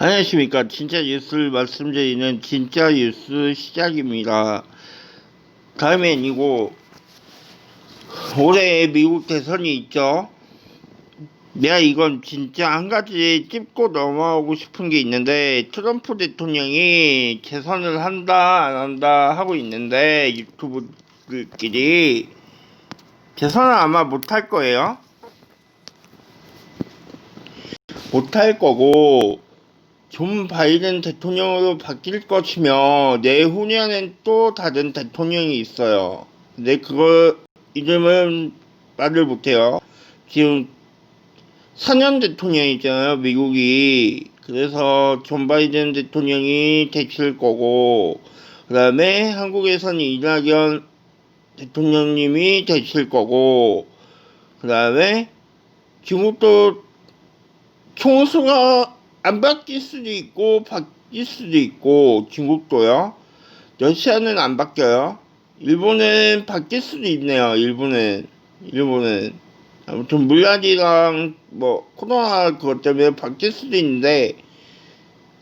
안녕하십니까. 진짜 뉴스를 말씀드리는 진짜 뉴스 시작입니다. 다음엔 이고 올해 미국 대선이 있죠. 내가 이건 진짜 한 가지 찝고 넘어가고 싶은 게 있는데 트럼프 대통령이 재선을 한다 안 한다 하고 있는데 유튜브들끼리 재선을 아마 못할 거예요. 못할 거고 존 바이든 대통령으로 바뀔 것이며 내후년엔 또 다른 대통령이 있어요. 근데 그거 이름은 말을 못해요. 지금 4년 대통령이잖아요, 미국이. 그래서 존 바이든 대통령이 되실 거고, 그 다음에 한국에서는 이낙연 대통령님이 되실 거고, 그 다음에 중국도 총수가 안 바뀔 수도 있고 바뀔 수도 있고 중국도요. 러시아는 안 바뀌어요. 일본은 바뀔 수도 있네요. 일본은 일본은 아무튼 물란이랑 뭐 코로나 그것 때문에 바뀔 수도 있는데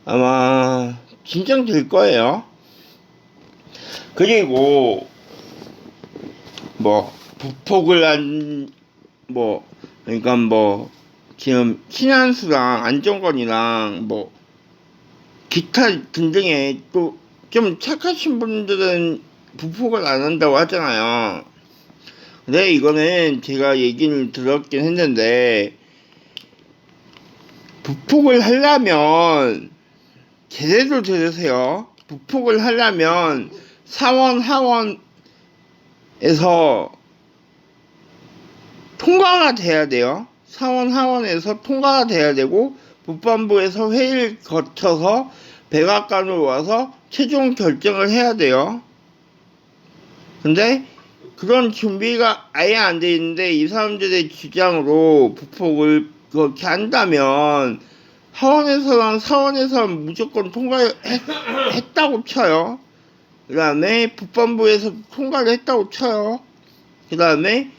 아마 진정될 거예요. 그리고 뭐 부폭을 한 뭐 그러니까 뭐 지금 신한수랑 안정권이랑 뭐 기타 등등의 또좀 착하신 분들은 부폭을 안 한다고 하잖아요. 근데 이거는 제가 얘기를 들었긴 했는데 부폭을 하려면 제대로 들으세요. 부폭을 하려면 사원 하원에서 통과가 돼야 돼요. 사원 하원에서 통과가 돼야 되고 북반부에서 회의를 거쳐서 백악관으로 와서 최종 결정을 해야 돼요. 근데 그런 준비가 아예 안 돼 있는데 이 사람들의 주장으로 부폭을 그렇게 한다면 하원에서랑 사원에서 무조건 통과했다고 쳐요. 그 다음에 북반부에서 통과를 했다고 쳐요. 그 다음에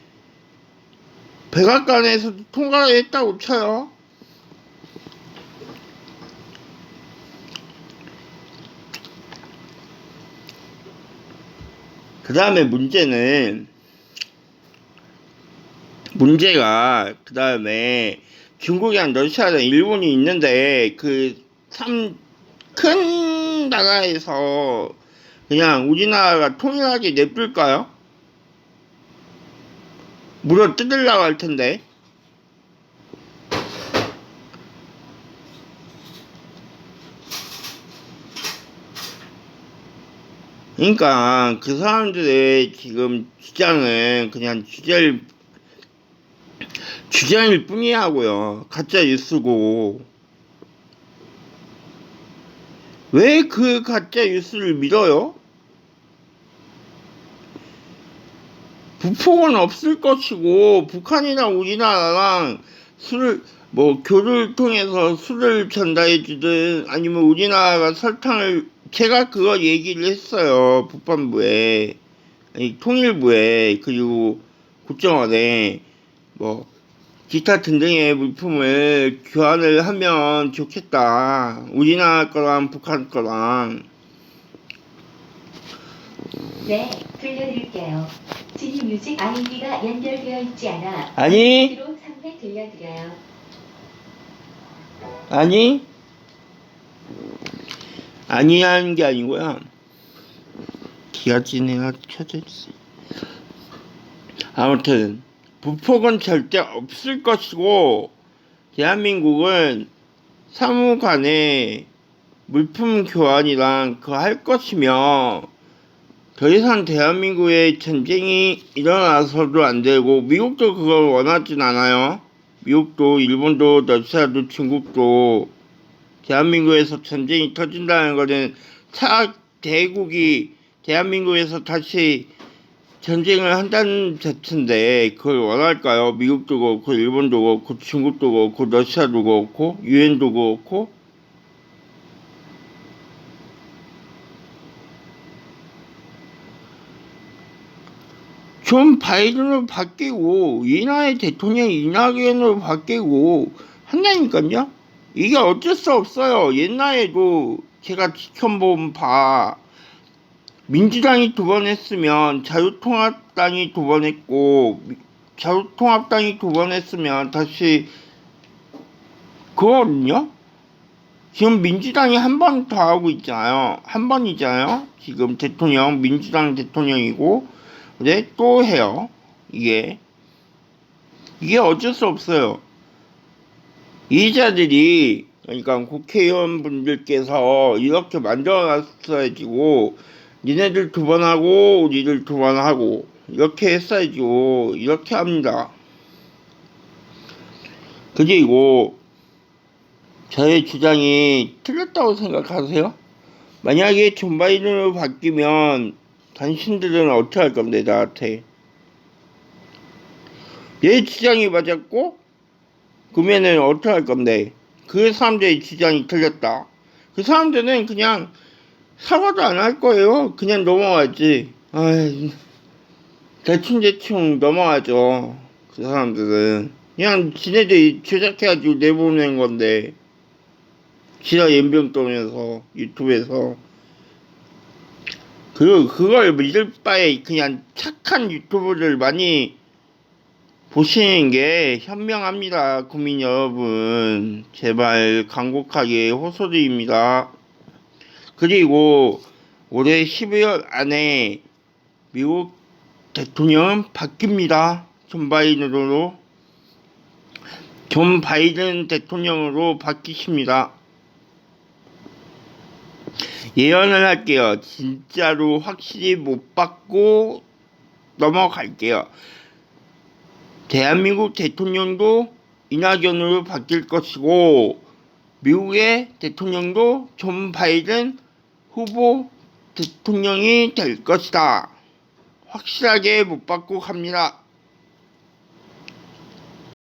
백악관에서 통과를 했다고 쳐요. 그 다음에 문제는 문제가 그 다음에 중국이랑 러시아랑 일본이 있는데 그 참 큰 나라에서 그냥 우리나라가 통일하게 냅둘까요? 물어 뜯으려고 할 텐데. 그러니까 그 사람들의 지금 주장은 그냥 주제를 주장일 뿐이야고요. 가짜 뉴스고. 왜 그 가짜 뉴스를 믿어요? 부폭은 없을 것이고 북한이랑 우리나라랑 술을 뭐 교류를 통해서 술을 전달해 주든 아니면 우리나라가 설탕을 제가 그거 얘기를 했어요 북반부에. 아니 통일부에 그리고 국정원에. 뭐 기타 등등의 물품을 교환을 하면 좋겠다. 우리나라 거랑 북한 거랑. 네, 들려드릴게요. 지니 뮤직 아이디가 연결되어 있지 않아 아니. 3회 들려드려요. 아니? 아니 하는 게 아니고요 기아진애가 켜져 있어. 아무튼 부폭은 절대 없을 것이고 대한민국은 사무 간에 물품 교환이랑 그거 할 것이며 더 이상 대한민국에 전쟁이 일어나서도 안 되고 미국도 그걸 원하진 않아요. 미국도 일본도 러시아도 중국도 대한민국에서 전쟁이 터진다는 것은 차 대국이 대한민국에서 다시 전쟁을 한다는 자체인데 그걸 원할까요? 미국도 그렇고 일본도 그렇고 중국도 그렇고 러시아도 그렇고 유엔도 그렇고 존 바이든으로 바뀌고 이나의 대통령이 이낙연으로 바뀌고 한다니까요. 이게 어쩔 수 없어요. 옛날에도 제가 지켜본 바 민주당이 두 번 했으면 자유통합당이 두 번 했고 미- 자유통합당이 두 번 했으면 다시 그거거든요. 지금 민주당이 한 번 더 하고 있잖아요. 한 번이잖아요. 지금 대통령 민주당 대통령이고 근데 또 해요. 이게 이게 어쩔 수 없어요. 이자들이 그러니까 국회의원 분들께서 이렇게 만들어놨어야지고 니네들 두 번 하고 우리들 두 번 하고 이렇게 했어야지고 이렇게 합니다. 그리고 저의 주장이 틀렸다고 생각하세요? 만약에 존 바이든으로 바뀌면 당신들은 어떻게 할 건데 나한테? 내 주장이 맞았고 그러면은 어떻게 할 건데? 그 사람들의 주장이 틀렸다. 그 사람들은 그냥 사과도 안 할 거예요. 그냥 넘어가지. 아이 대충 대충 넘어가죠 그 사람들은. 그냥 지네들이 조작해가지고 내보낸 건데. 지하 연병 떠면서 유튜브에서 그 그걸 믿을 바에 그냥 착한 유튜브를 많이 보시는 게 현명합니다, 국민 여러분. 제발 간곡하게 호소드립니다. 그리고 올해 12월 안에 미국 대통령은 바뀝니다. 존 바이든으로. 존 바이든 대통령으로 바뀌십니다. 예언을 할게요. 진짜로 확실히 못 받고 넘어갈게요. 대한민국 대통령도 이낙연으로 바뀔 것이고 미국의 대통령도 존 바이든 후보 대통령이 될 것이다. 확실하게 못 받고 갑니다.